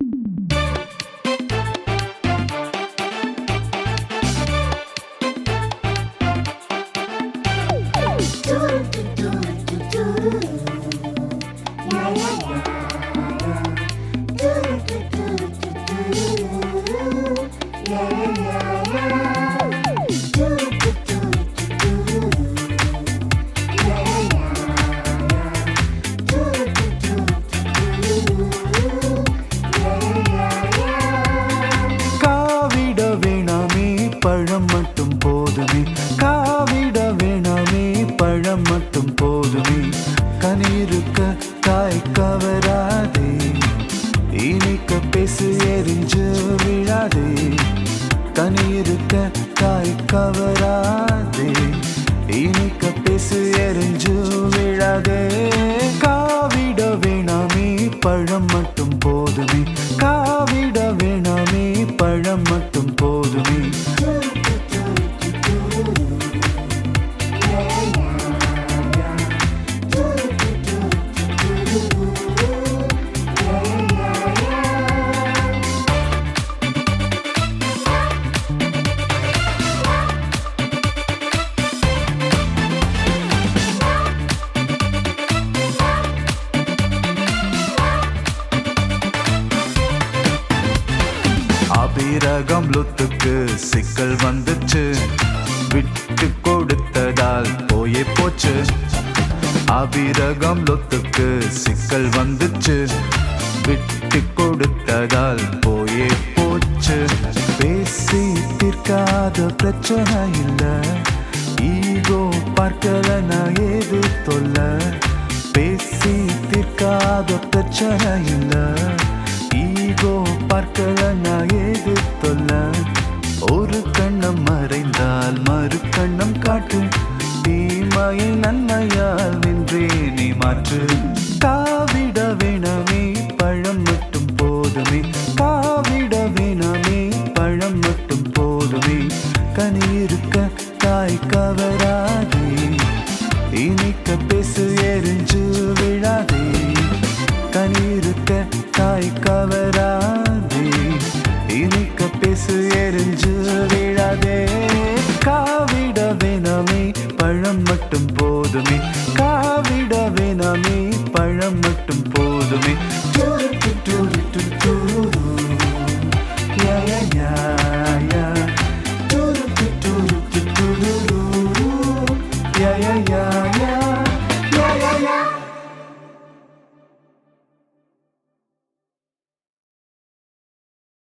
do do do do do மட்டும் போதுமே. கனியிருக்க காய் கவராதே. இனிக்க பேசு எரிஞ்சு விழாதே. கனியிருக்க காய் கவராதே. இனிக்க பேசு எரிஞ்சு விழாதே. அபிரகம் லுத்துக்கு சிக்கல் வந்துச்சு. விட்டு கொடுத்ததால் போயே போச்சு. அபிரகம் லொத்துக்கு சிக்கல் வந்துச்சு. விட்டு கொடுத்ததால் போயே போச்சு. பேசி தீர்க்காத பிரச்சனை இல்ல. ஈகோ பார்க்கல நான் ஏது தொல்ல. பேசி தீர்க்காத பிரச்சனை இல்ல. மறைந்தால் கண்ணம் காட்டு தீமையை நன்மையால் வென்றே நீ மாற்று. காவிட வேணாமே பழம் மட்டும் போதுமே. காவிட வேணாமே பழம் மட்டும் போதுமே. கனி இருக்க தாய் கவராதே. இனிக்க பேசு எரிஞ்சு விழாதே. கனி இருக்க தாய் கவராதே. இனிக்க பேசு எரிஞ்சு விழாதே. காவிட வேணாமே பழம் மட்டும் போதுமே. காவிட வேணாமே பழம் மட்டும் போதுமே.